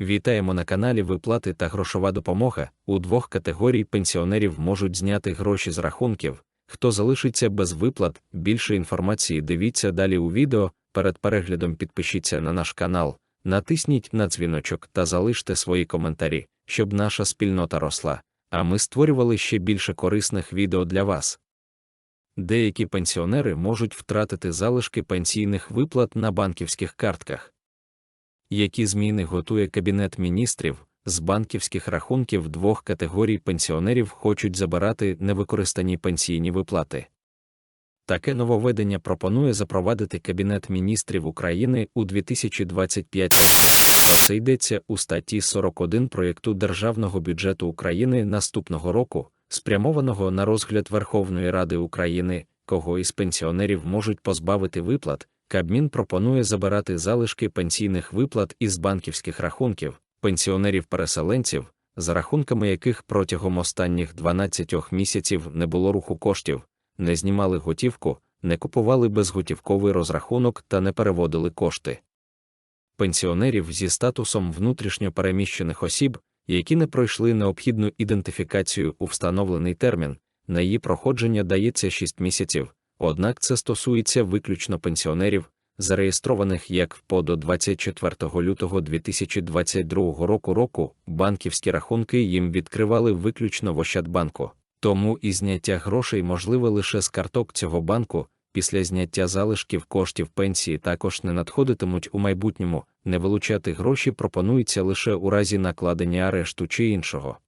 Вітаємо на каналі Виплати та грошова допомога. У двох категорій пенсіонерів можуть зняти гроші з рахунків. Хто залишиться без виплат, більше інформації дивіться далі у відео. Перед переглядом підпишіться на наш канал, натисніть на дзвіночок та залиште свої коментарі, щоб наша спільнота росла, а ми створювали ще більше корисних відео для вас. Деякі пенсіонери можуть втратити залишки пенсійних виплат на банківських картках. Які зміни готує Кабінет міністрів з банківських рахунків двох категорій пенсіонерів хочуть забирати невикористані пенсійні виплати. Таке нововведення пропонує запровадити Кабінет міністрів України у 2025 році. Про це йдеться у статті 41 проєкту Державного бюджету України наступного року, спрямованого на розгляд Верховної Ради України, кого із пенсіонерів можуть позбавити виплат. Кабмін пропонує забирати залишки пенсійних виплат із банківських рахунків, пенсіонерів-переселенців, за рахунками яких протягом останніх 12 місяців не було руху коштів, не знімали готівку, не купували безготівковий розрахунок та не переводили кошти. Пенсіонерів зі статусом внутрішньо переміщених осіб, які не пройшли необхідну ідентифікацію у встановлений термін, на її проходження дається 6 місяців однак це стосується виключно пенсіонерів, зареєстрованих як по до 24 лютого 2022 року року банківські рахунки їм відкривали виключно в Ощадбанку, тому і зняття грошей можливе лише з карток цього банку. Після зняття залишків коштів пенсії також не надходитимуть у майбутньому, не вилучати гроші пропонується лише у разі накладення арешту чи іншого.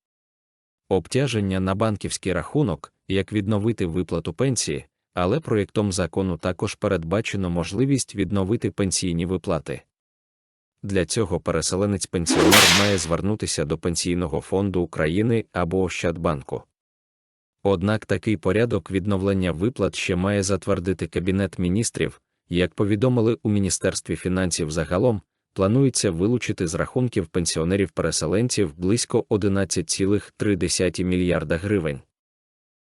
Обтяження на банківський рахунок, як відновити виплату пенсії, але проєктом закону також передбачено можливість відновити пенсійні виплати. Для цього переселенець пенсіонер має звернутися до Пенсійного фонду України або Ощадбанку. Однак такий порядок відновлення виплат ще має затвердити Кабінет міністрів, як повідомили у Міністерстві фінансів загалом, планується вилучити з рахунків пенсіонерів-переселенців близько 11,3 мільярда гривень.